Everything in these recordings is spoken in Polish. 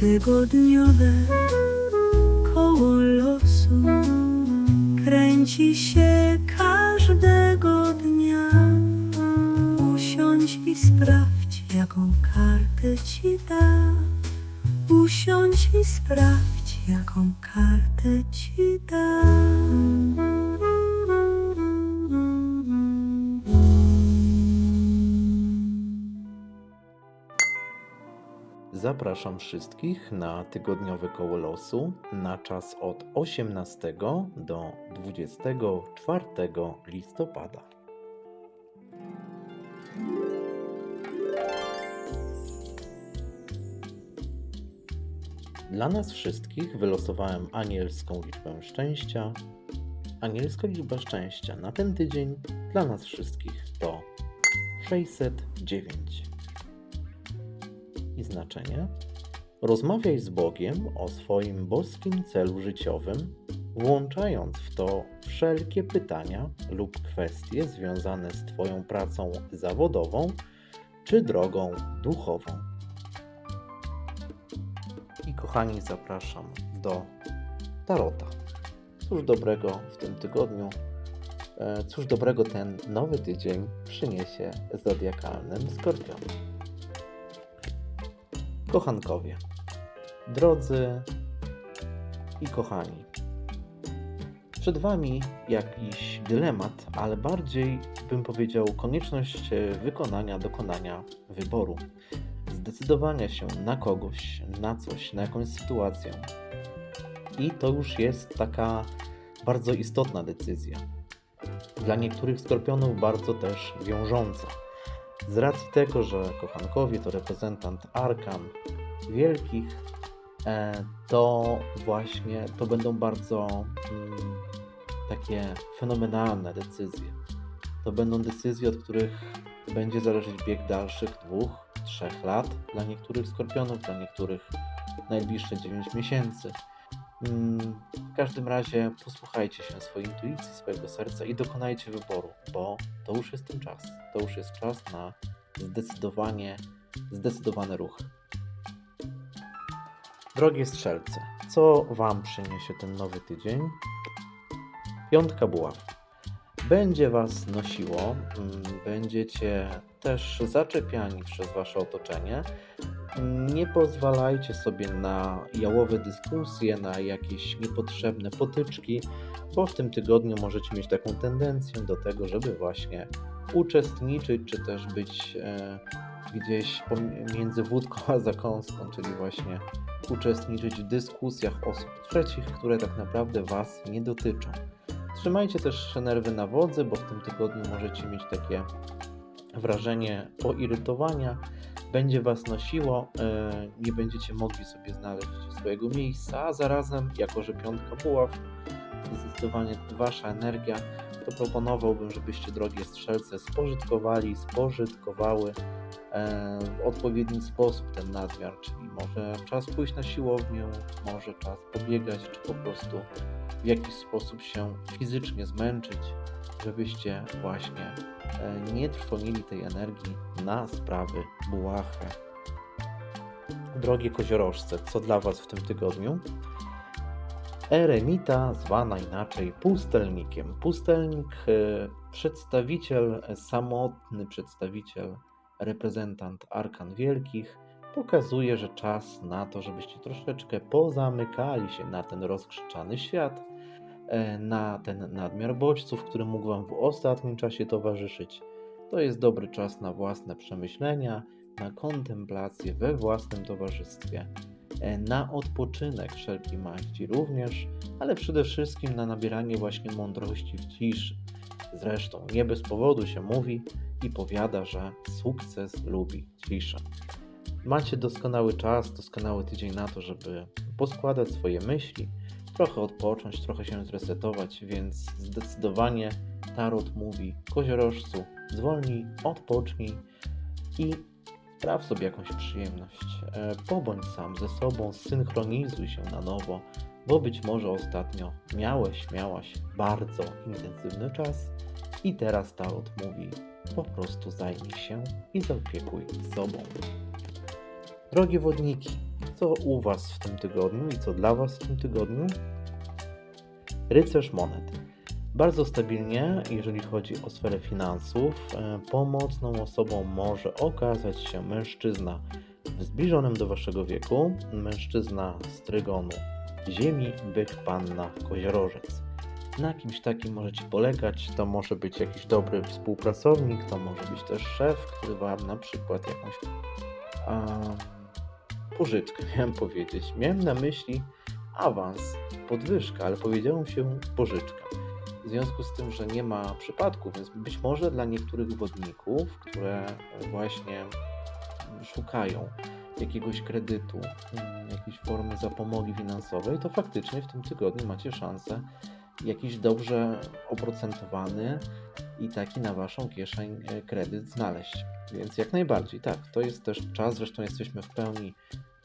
Tygodniowe koło losu kręci się każdego dnia. Usiądź i sprawdź, jaką kartę ci da. Usiądź i sprawdź, jaką kartę ci da. Zapraszam wszystkich na tygodniowe koło losu na czas od 18 do 24 listopada. Dla nas wszystkich wylosowałem anielską liczbę szczęścia. Anielska liczba szczęścia na ten tydzień dla nas wszystkich to 609 i znaczenie. Rozmawiaj z Bogiem o swoim boskim celu życiowym, włączając w to wszelkie pytania lub kwestie związane z Twoją pracą zawodową czy drogą duchową. I kochani, zapraszam do Tarota. Cóż dobrego w tym tygodniu, e, cóż dobrego ten nowy tydzień przyniesie zodiakalnym skorpionom. Kochankowie, drodzy i kochani, przed Wami jakiś dylemat, ale bardziej bym powiedział konieczność wykonania, dokonania wyboru, zdecydowania się na kogoś, na coś, na jakąś sytuację. I to już jest taka bardzo istotna decyzja. Dla niektórych skorpionów bardzo też wiążąca. Z racji tego, że kochankowie to reprezentant arkan wielkich, e, to właśnie to będą bardzo mm, takie fenomenalne decyzje. To będą decyzje, od których będzie zależeć bieg dalszych dwóch, trzech lat dla niektórych skorpionów, dla niektórych najbliższe 9 miesięcy. Mm, W każdym razie posłuchajcie się swojej intuicji, swojego serca i dokonajcie wyboru, bo to już jest ten czas. To już jest czas na zdecydowanie, zdecydowane ruchy. Drogie strzelce, co Wam przyniesie ten nowy tydzień? Piątka buław. Będzie Was nosiło, mm, będziecie też zaczepiani przez Wasze otoczenie. Nie pozwalajcie sobie na jałowe dyskusje, na jakieś niepotrzebne potyczki, bo w tym tygodniu możecie mieć taką tendencję do tego, żeby właśnie uczestniczyć, czy też być e, gdzieś między wódką a zakąską, czyli właśnie uczestniczyć w dyskusjach osób trzecich, które tak naprawdę Was nie dotyczą. Trzymajcie też nerwy na wodzy, bo w tym tygodniu możecie mieć takie wrażenie poirytowania, będzie Was nosiło, e, nie będziecie mogli sobie znaleźć swojego miejsca, a zarazem, jako że piątka buław, zdecydowanie Wasza energia, to proponowałbym, żebyście drogie strzelce spożytkowali, spożytkowały e, w odpowiedni sposób ten nadmiar, czyli może czas pójść na siłownię, może czas pobiegać, czy po prostu w jakiś sposób się fizycznie zmęczyć, żebyście właśnie e, nie trwonili tej energii na sprawy bułachy. Drogie koziorożce, co dla Was w tym tygodniu? Eremita, zwana inaczej pustelnikiem. Pustelnik, e, przedstawiciel, samotny przedstawiciel, reprezentant arkan wielkich, pokazuje, że czas na to, żebyście troszeczkę pozamykali się na ten rozkrzyczany świat, e, na ten nadmiar bodźców, który mógł Wam w ostatnim czasie towarzyszyć. To jest dobry czas na własne przemyślenia, na kontemplację we własnym towarzystwie, na odpoczynek wszelkiej maści również, ale przede wszystkim na nabieranie właśnie mądrości w ciszy. Zresztą nie bez powodu się mówi i powiada, że sukces lubi ciszę. Macie doskonały czas, doskonały tydzień na to, żeby poskładać swoje myśli, trochę odpocząć, trochę się zresetować, więc zdecydowanie Tarot mówi koziorożcu, zwolnij, odpocznij i spraw sobie jakąś przyjemność. E, Pobądź sam ze sobą, synchronizuj się na nowo, bo być może ostatnio miałeś, miałaś bardzo intensywny czas i teraz Tarot mówi po prostu zajmij się i zaopiekuj sobą. Drogie wodniki, co u Was w tym tygodniu i co dla Was w tym tygodniu? Rycerz monet. Bardzo stabilnie, jeżeli chodzi o sferę finansów, e, pomocną osobą może okazać się mężczyzna w zbliżonym do Waszego wieku, mężczyzna z trygonu Ziemi, byk, panna, koziorożec. Na kimś takim możecie polegać, to może być jakiś dobry współpracownik, to może być też szef, który Wam na przykład jakąś a, pożyczkę, miałem powiedzieć. Miałem na myśli awans, podwyżka, ale powiedziałem się pożyczka. W związku z tym, że nie ma przypadku, więc być może dla niektórych wodników, które właśnie szukają jakiegoś kredytu, mm, jakiejś formy zapomogi finansowej, to faktycznie w tym tygodniu macie szansę jakiś dobrze oprocentowany i taki na waszą kieszeń e, kredyt znaleźć. Więc jak najbardziej, tak, to jest też czas, zresztą jesteśmy w pełni,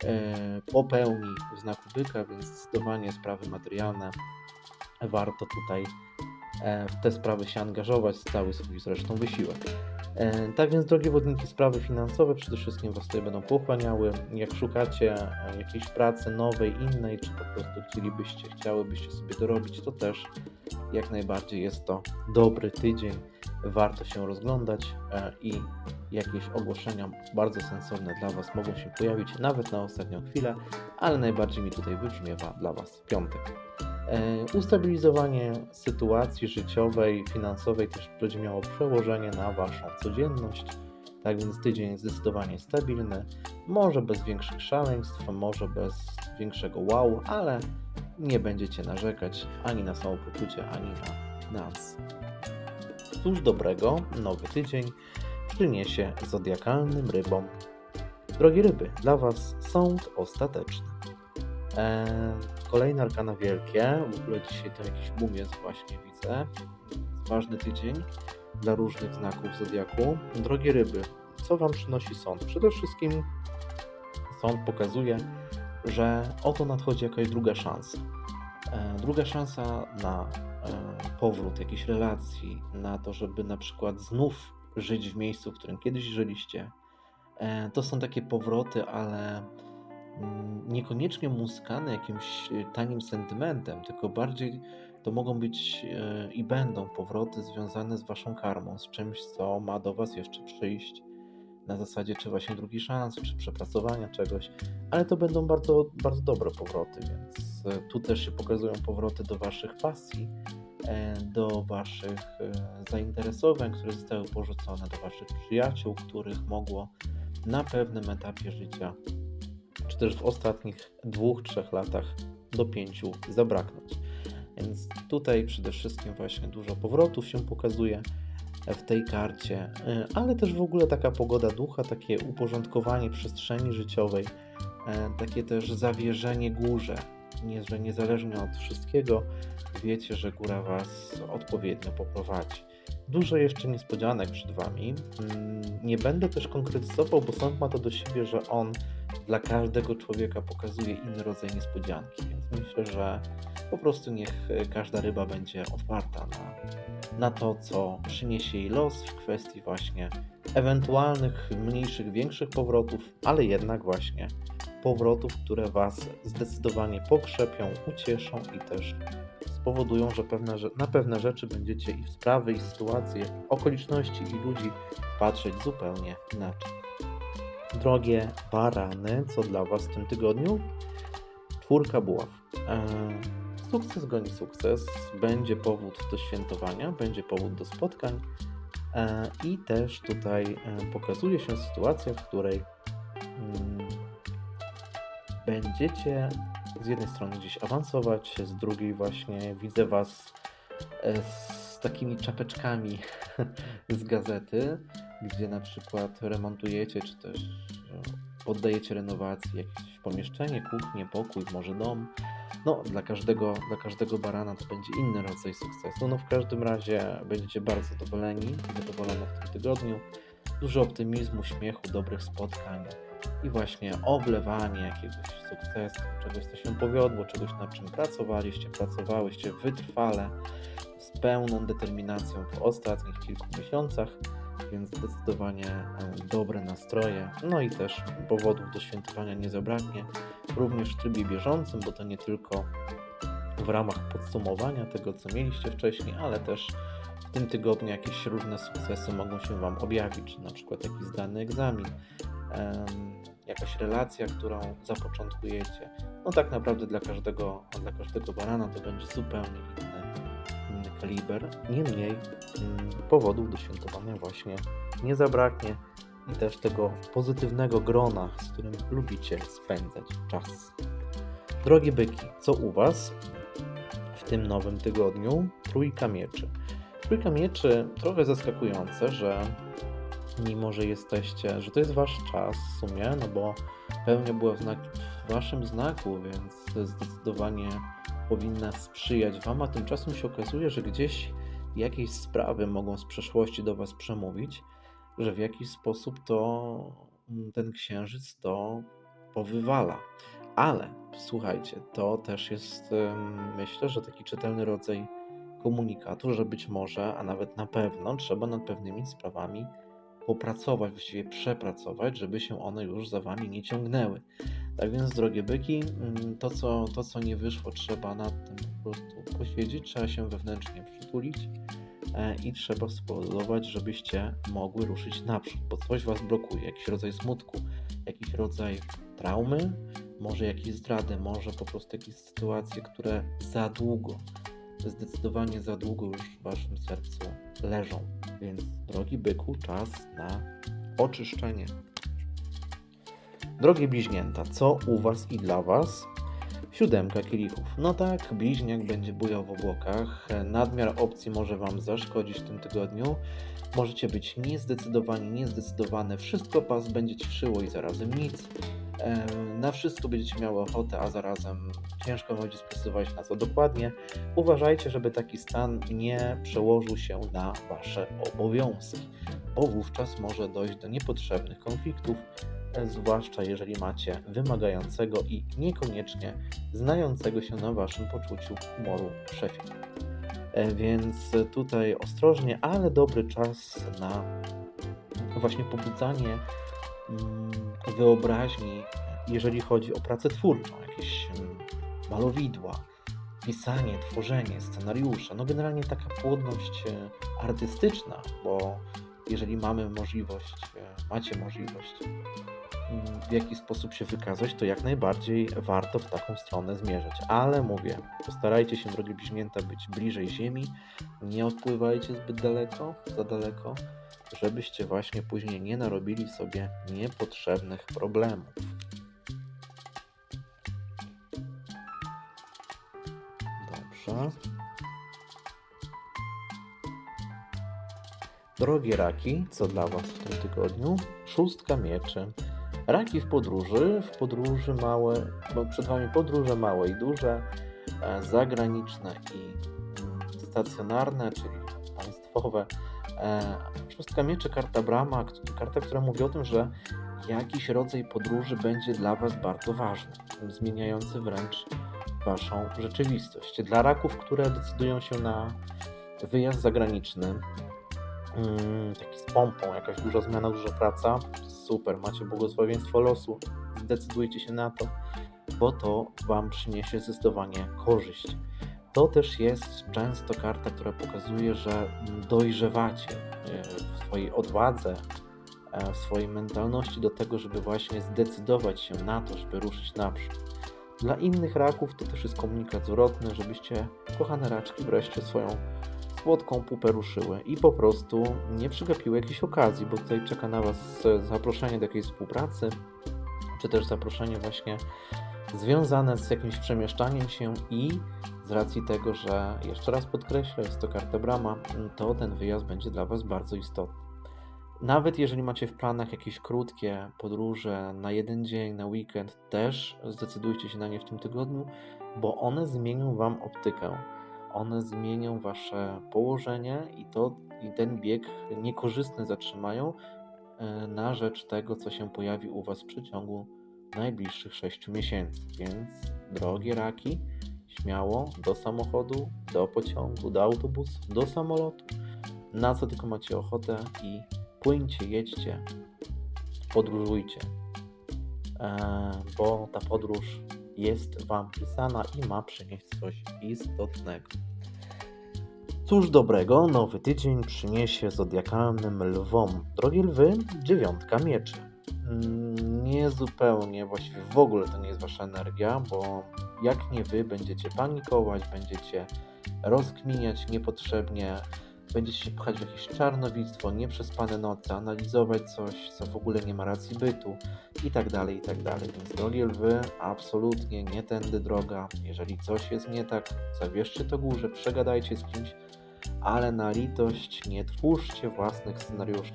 e, po pełni w znaku byka, więc zdecydowanie sprawy materialne warto tutaj e, w te sprawy się angażować, cały swój zresztą wysiłek. E, Tak więc, drogie wodniki, sprawy finansowe przede wszystkim Was tutaj będą pochłaniały. Jak szukacie e, jakiejś pracy nowej, innej, czy po prostu chcielibyście, chciałybyście sobie dorobić, to też jak najbardziej jest to dobry tydzień. Warto się rozglądać i jakieś ogłoszenia bardzo sensowne dla Was mogą się pojawić nawet na ostatnią chwilę, ale najbardziej mi tutaj wybrzmiewa dla Was piątek. E, Ustabilizowanie sytuacji życiowej, finansowej też będzie miało przełożenie na Waszą codzienność. Tak więc tydzień jest zdecydowanie stabilny, może bez większych szaleństw, może bez większego wow, ale nie będziecie narzekać ani na samopoczucie, ani na finans. Cóż dobrego, nowy tydzień przyniesie zodiakalnym rybom. Drogie ryby, dla Was sąd ostateczny. Eee, kolejne arkana wielkie. W ogóle dzisiaj to jakiś boom jest właśnie, widzę. Ważny tydzień dla różnych znaków zodiaku. Drogie ryby, co Wam przynosi sąd? Przede wszystkim sąd pokazuje, że oto nadchodzi jakaś druga szansa. E, druga szansa na e, powrót jakiejś relacji, na to, żeby na przykład znów żyć w miejscu, w którym kiedyś żyliście. E, to są takie powroty, ale niekoniecznie muskane jakimś e, tanim sentymentem, tylko bardziej to mogą być e, i będą powroty związane z waszą karmą, z czymś, co ma do was jeszcze przyjść. Na zasadzie czy właśnie drugi szans, czy przepracowania czegoś, ale to będą bardzo, bardzo dobre powroty, więc e, tu też się pokazują powroty do waszych pasji, do waszych zainteresowań, które zostały porzucone, do waszych przyjaciół, których mogło na pewnym etapie życia czy też w ostatnich dwóch, trzech latach do pięciu zabraknąć. Więc tutaj przede wszystkim właśnie dużo powrotów się pokazuje w tej karcie, y, ale też w ogóle taka pogoda ducha, takie uporządkowanie przestrzeni życiowej, y, takie też zawierzenie górze, nie, że niezależnie od wszystkiego wiecie, że góra Was odpowiednio poprowadzi. Dużo jeszcze niespodzianek przed Wami. Mm, Nie będę też konkretyzował, bo sąd ma to do siebie, że on dla każdego człowieka pokazuje inny rodzaj niespodzianki, więc myślę, że po prostu niech e, każda ryba będzie otwarta na, na to, co przyniesie jej los w kwestii właśnie ewentualnych mniejszych, większych powrotów, ale jednak właśnie powrotów, które Was zdecydowanie pokrzepią, ucieszą i też spowodują, że pewne, na pewne rzeczy będziecie i w sprawy, i sytuacje, okoliczności i ludzi patrzeć zupełnie inaczej. Drogie barany, co dla Was w tym tygodniu? Czwórka buław. Eee, Sukces goni sukces, będzie powód do świętowania, będzie powód do spotkań e, i też tutaj e, pokazuje się sytuacja, w której mm, będziecie z jednej strony gdzieś awansować, z drugiej właśnie widzę Was e, z takimi czapeczkami z gazety, gdzie na przykład remontujecie, czy też e, poddajecie renowacji jakieś pomieszczenie, kuchnię, pokój, może dom. No, dla każdego, dla każdego barana to będzie inny rodzaj sukcesu. No, w każdym razie będziecie bardzo zadowoleni, zadowolone w tym tygodniu. Dużo optymizmu, śmiechu, dobrych spotkań i właśnie oblewanie jakiegoś sukcesu, czegoś, co się powiodło, czegoś, nad czym pracowaliście, pracowałyście wytrwale, z pełną determinacją w ostatnich kilku miesiącach. Więc zdecydowanie e, dobre nastroje, no i też powodów do świętowania nie zabraknie, również w trybie bieżącym, bo to nie tylko w ramach podsumowania tego, co mieliście wcześniej, ale też w tym tygodniu jakieś różne sukcesy mogą się Wam objawić, na przykład jakiś zdany egzamin, jakaś relacja, którą zapoczątkujecie. No tak naprawdę dla każdego, dla każdego barana to będzie zupełnie inny, kaliber. Niemniej mm, powodów do świętowania właśnie nie zabraknie i też tego pozytywnego grona, z którym lubicie spędzać czas. Drogie byki, co u Was w tym nowym tygodniu? Trójka mieczy. Trójka mieczy trochę zaskakujące, że mimo, że jesteście, że to jest Wasz czas w sumie, no bo pełnia była w, znak, w Waszym znaku, więc zdecydowanie powinna sprzyjać Wam, a tymczasem się okazuje, że gdzieś jakieś sprawy mogą z przeszłości do Was przemówić, że w jakiś sposób to mm, ten księżyc to powywala. Ale słuchajcie, to też jest, myślę, że taki czytelny rodzaj komunikatu, że być może, a nawet na pewno trzeba nad pewnymi sprawami popracować, właściwie przepracować, żeby się one już za wami nie ciągnęły. Tak więc, drogie byki, mm, to co, to, co nie wyszło, trzeba nad tym po prostu posiedzieć, trzeba się wewnętrznie przytulić e, i trzeba spowodować, żebyście mogły ruszyć naprzód, bo coś was blokuje, jakiś rodzaj smutku, jakiś rodzaj traumy, może jakieś zdrady, może po prostu jakieś sytuacje, które za długo, zdecydowanie za długo już w waszym sercu leżą. Więc, drogi byku, czas na oczyszczenie. Drogie bliźnięta, co u was i dla was? Siódemka kielichów. No tak, bliźniak będzie bujał w obłokach. Nadmiar opcji może wam zaszkodzić w tym tygodniu. Możecie być niezdecydowani, niezdecydowane. Wszystko was będzie cieszyło i zarazem nic. Na wszystko będziecie miały ochotę, a zarazem ciężko będzie sprecyzować na co dokładnie. Uważajcie, żeby taki stan nie przełożył się na wasze obowiązki, bo wówczas może dojść do niepotrzebnych konfliktów, zwłaszcza jeżeli macie wymagającego i niekoniecznie znającego się na waszym poczuciu humoru szefie. Więc tutaj ostrożnie, ale dobry czas na właśnie pobudzanie wyobraźni, jeżeli chodzi o pracę twórczą, jakieś mm, malowidła, pisanie, tworzenie, scenariusze. No generalnie taka płodność e, artystyczna, bo jeżeli mamy możliwość, e, macie możliwość mm, w jaki sposób się wykazać, to jak najbardziej warto w taką stronę zmierzać. Ale mówię, postarajcie się, drogie bliźnięta, być bliżej Ziemi, nie odpływajcie zbyt daleko, za daleko, żebyście właśnie później nie narobili sobie niepotrzebnych problemów. Dobrze. Drogie raki, co dla Was w tym tygodniu? Szóstka mieczy. Raki w podróży, w podróży małe, bo przed Wami podróże małe i duże, e, zagraniczne i mm, stacjonarne, czyli państwowe. E, Szóstka mieczy, karta brama, karta, która mówi o tym, że jakiś rodzaj podróży będzie dla Was bardzo ważny, zmieniający wręcz Waszą rzeczywistość. Dla raków, które decydują się na wyjazd zagraniczny, mm, taki z pompą, jakaś duża zmiana, duża praca, super, macie błogosławieństwo losu, zdecydujcie się na to, bo to Wam przyniesie zdecydowanie korzyść. To też jest często karta, która pokazuje, że dojrzewacie e, w swojej odwadze, e, w swojej mentalności do tego, żeby właśnie zdecydować się na to, żeby ruszyć naprzód. Dla innych raków to też jest komunikat zwrotny, żebyście, kochane raczki, wreszcie swoją słodką pupę ruszyły i po prostu nie przegapiły jakiejś okazji, bo tutaj czeka na Was e, zaproszenie do jakiejś współpracy, czy też zaproszenie właśnie związane z jakimś przemieszczaniem się i z racji tego, że jeszcze raz podkreślę, jest to karta brama, to ten wyjazd będzie dla Was bardzo istotny. Nawet jeżeli macie w planach jakieś krótkie podróże na jeden dzień, na weekend, też zdecydujcie się na nie w tym tygodniu, bo one zmienią Wam optykę. One zmienią Wasze położenie i, to, i ten bieg niekorzystny zatrzymają na rzecz tego, co się pojawi u Was w przeciągu najbliższych 6 miesięcy. Więc, drogie raki, śmiało do samochodu, do pociągu, do autobusu, do samolotu, na co tylko macie ochotę i płyńcie, jedźcie, podróżujcie, e, bo ta podróż jest Wam pisana i ma przynieść coś istotnego. Cóż dobrego nowy tydzień przyniesie zodiakalnym lwom. Drogie lwy, dziewiątka mieczy. Mm, Nie zupełnie, właściwie w ogóle to nie jest wasza energia, bo jak nie wy będziecie panikować, będziecie rozkminiać niepotrzebnie, będziecie się pchać w jakieś czarnowictwo, nieprzespane noce, analizować coś, co w ogóle nie ma racji bytu i tak dalej, i tak dalej. Więc drogie lwy, absolutnie nie tędy droga. Jeżeli coś jest nie tak, zabierzcie to górze, przegadajcie z kimś, ale na litość nie twórzcie własnych scenariuszy.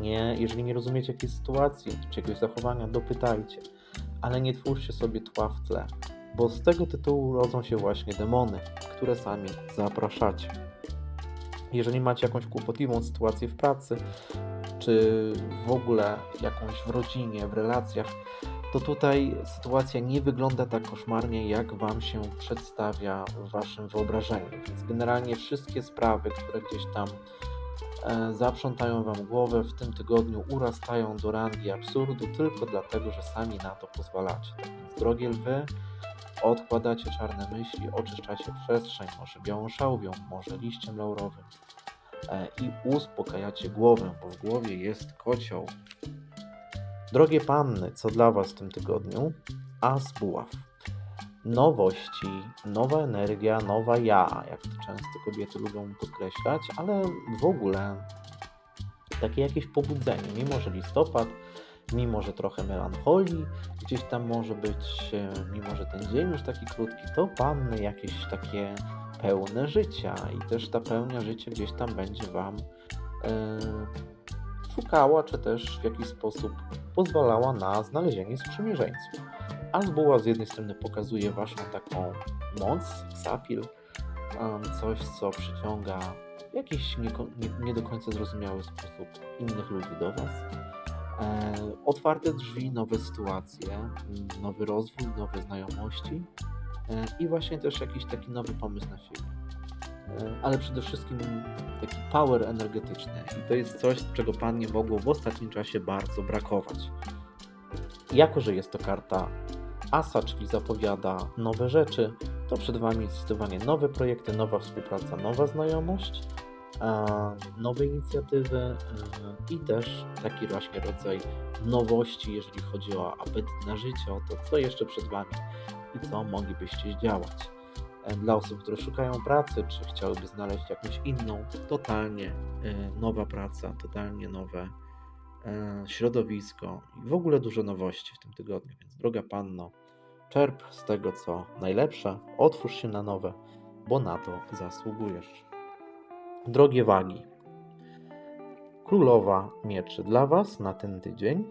Nie, jeżeli nie rozumiecie jakiejś sytuacji czy jakiegoś zachowania, dopytajcie, ale nie twórzcie sobie tła w tle, bo z tego tytułu rodzą się właśnie demony, które sami zapraszacie. Jeżeli macie jakąś kłopotliwą sytuację w pracy, czy w ogóle jakąś w rodzinie, w relacjach, to tutaj sytuacja nie wygląda tak koszmarnie, jak Wam się przedstawia w Waszym wyobrażeniu. Więc generalnie wszystkie sprawy, które gdzieś tam e, zaprzątają Wam głowę, w tym tygodniu urastają do rangi absurdu tylko dlatego, że sami na to pozwalacie. Tak więc, drogie lwy, odkładacie czarne myśli, oczyszczacie przestrzeń, może białą szałwią, może liściem laurowym e, i uspokajacie głowę, bo w głowie jest kocioł. Drogie panny, co dla Was w tym tygodniu? As buław. Nowości, nowa energia, nowa ja, jak to często kobiety lubią podkreślać, ale w ogóle takie jakieś pobudzenie, mimo że listopad, mimo że trochę melancholii gdzieś tam może być, e, mimo że ten dzień już taki krótki, to panny jakieś takie pełne życia i też ta pełnia życia gdzieś tam będzie Wam e, szukała, czy też w jakiś sposób pozwalała na znalezienie sprzymierzeńców. Albuła z jednej strony pokazuje Waszą taką moc, sapil, coś co przyciąga w jakiś nieko- nie, nie do końca zrozumiały sposób innych ludzi do Was. E, otwarte drzwi, nowe sytuacje, mm, nowy rozwój, nowe znajomości e, i właśnie też jakiś taki nowy pomysł na siebie. E, ale przede wszystkim taki power energetyczny i to jest coś, czego Pannie mogło w ostatnim czasie bardzo brakować. Jako, że jest to karta Asa, czyli zapowiada nowe rzeczy, to przed Wami zdecydowanie nowe projekty, nowa współpraca, nowa znajomość, nowe inicjatywy e, i też taki właśnie rodzaj nowości, jeżeli chodzi o apetyt na życie, o to, co jeszcze przed Wami i co moglibyście zdziałać. E, Dla osób, które szukają pracy, czy chciałyby znaleźć jakąś inną, totalnie e, nowa praca, totalnie nowe e, środowisko i w ogóle dużo nowości w tym tygodniu. Więc droga panno, czerp z tego, co najlepsze, otwórz się na nowe, bo na to zasługujesz. Drogie wagi, królowa mieczy dla Was na ten tydzień.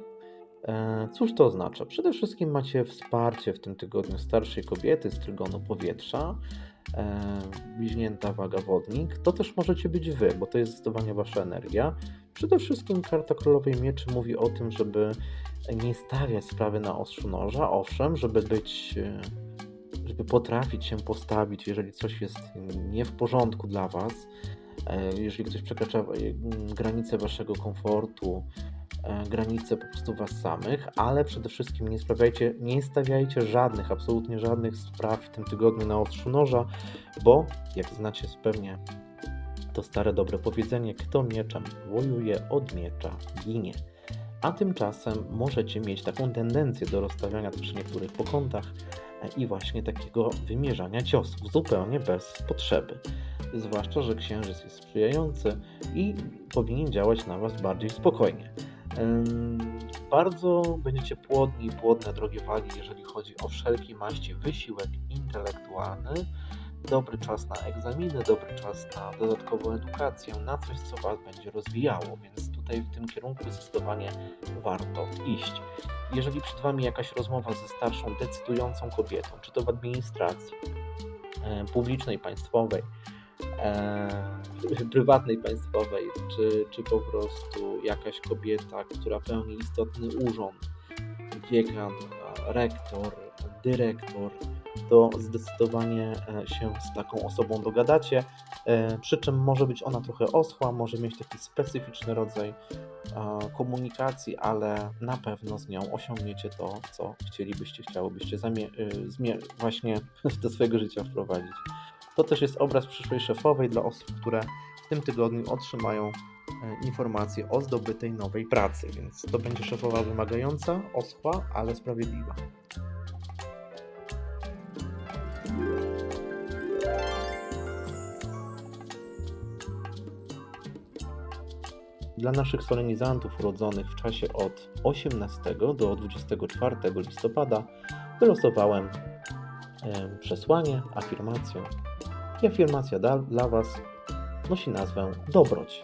E, Cóż to oznacza? Przede wszystkim macie wsparcie w tym tygodniu starszej kobiety z trygonu powietrza, e, bliźnięta waga wodnik. To też możecie być Wy, bo to jest zdecydowanie Wasza energia. Przede wszystkim karta Królowej Mieczy mówi o tym, żeby nie stawiać sprawy na ostrzu noża, owszem, żeby być, e, żeby potrafić się postawić, jeżeli coś jest nie w porządku dla Was, jeżeli ktoś przekracza e, granice Waszego komfortu, e, granice po prostu Was samych, ale przede wszystkim nie sprawiajcie, nie stawiajcie żadnych, absolutnie żadnych spraw w tym tygodniu na ostrzu noża, bo jak znacie pewnie to stare dobre powiedzenie, kto mieczem wojuje, od miecza ginie. A tymczasem możecie mieć taką tendencję do rozstawiania też niektórych po e, i właśnie takiego wymierzania ciosów zupełnie bez potrzeby. Zwłaszcza, że księżyc jest sprzyjający i powinien działać na Was bardziej spokojnie. Bardzo będziecie płodni i płodne, drogie wagi, jeżeli chodzi o wszelkiej maści wysiłek intelektualny. Dobry czas na egzaminy, dobry czas na dodatkową edukację, na coś, co Was będzie rozwijało, więc tutaj w tym kierunku zdecydowanie warto iść. Jeżeli przed Wami jakaś rozmowa ze starszą, decydującą kobietą, czy to w administracji e, publicznej, państwowej, e, prywatnej, państwowej, czy, czy po prostu jakaś kobieta, która pełni istotny urząd, dziekan, rektor, dyrektor, to zdecydowanie e, się z taką osobą dogadacie E, Przy czym może być ona trochę oschła, może mieć taki specyficzny rodzaj e, komunikacji, ale na pewno z nią osiągniecie to, co chcielibyście, chciałobyście właśnie do swojego życia wprowadzić. To też jest obraz przyszłej szefowej dla osób, które w tym tygodniu otrzymają informacje o zdobytej nowej pracy, więc to będzie szefowa wymagająca, oschła, ale sprawiedliwa. Dla naszych solenizantów urodzonych w czasie od 18 do 24 listopada wylosowałem em, przesłanie, afirmację. I afirmacja dla Was nosi nazwę dobroć.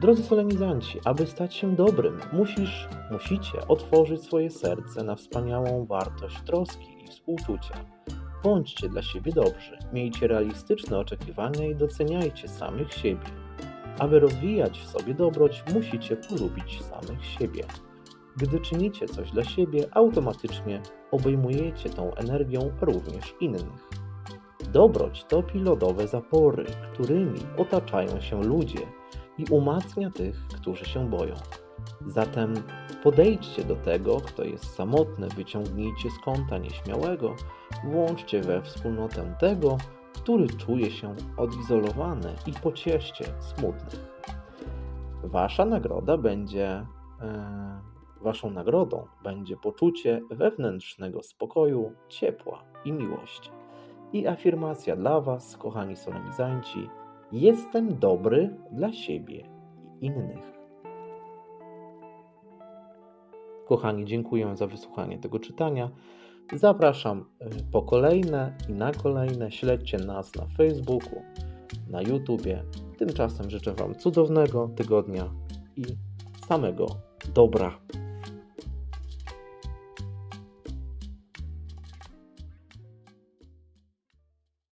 Drodzy solenizanci, aby stać się dobrym, musisz, musicie otworzyć swoje serce na wspaniałą wartość troski i współczucia. Bądźcie dla siebie dobrzy, miejcie realistyczne oczekiwania i doceniajcie samych siebie. Aby rozwijać w sobie dobroć, musicie polubić samych siebie. Gdy czynicie coś dla siebie, automatycznie obejmujecie tą energią również innych. Dobroć topi lodowe zapory, którymi otaczają się ludzie i umacnia tych, którzy się boją. Zatem podejdźcie do tego, kto jest samotny, wyciągnijcie z kąta nieśmiałego, włączcie we wspólnotę tego, który czuje się odizolowany i pocieszcie smutnych. Wasza nagroda będzie. E, waszą nagrodą będzie poczucie wewnętrznego spokoju, ciepła i miłości. I afirmacja dla Was, kochani solenizanci: Jestem dobry dla siebie i innych. Kochani, dziękuję za wysłuchanie tego czytania. Zapraszam y, po kolejne i na kolejne. Śledźcie nas na Facebooku, na YouTubie. Tymczasem życzę Wam cudownego tygodnia i samego dobra.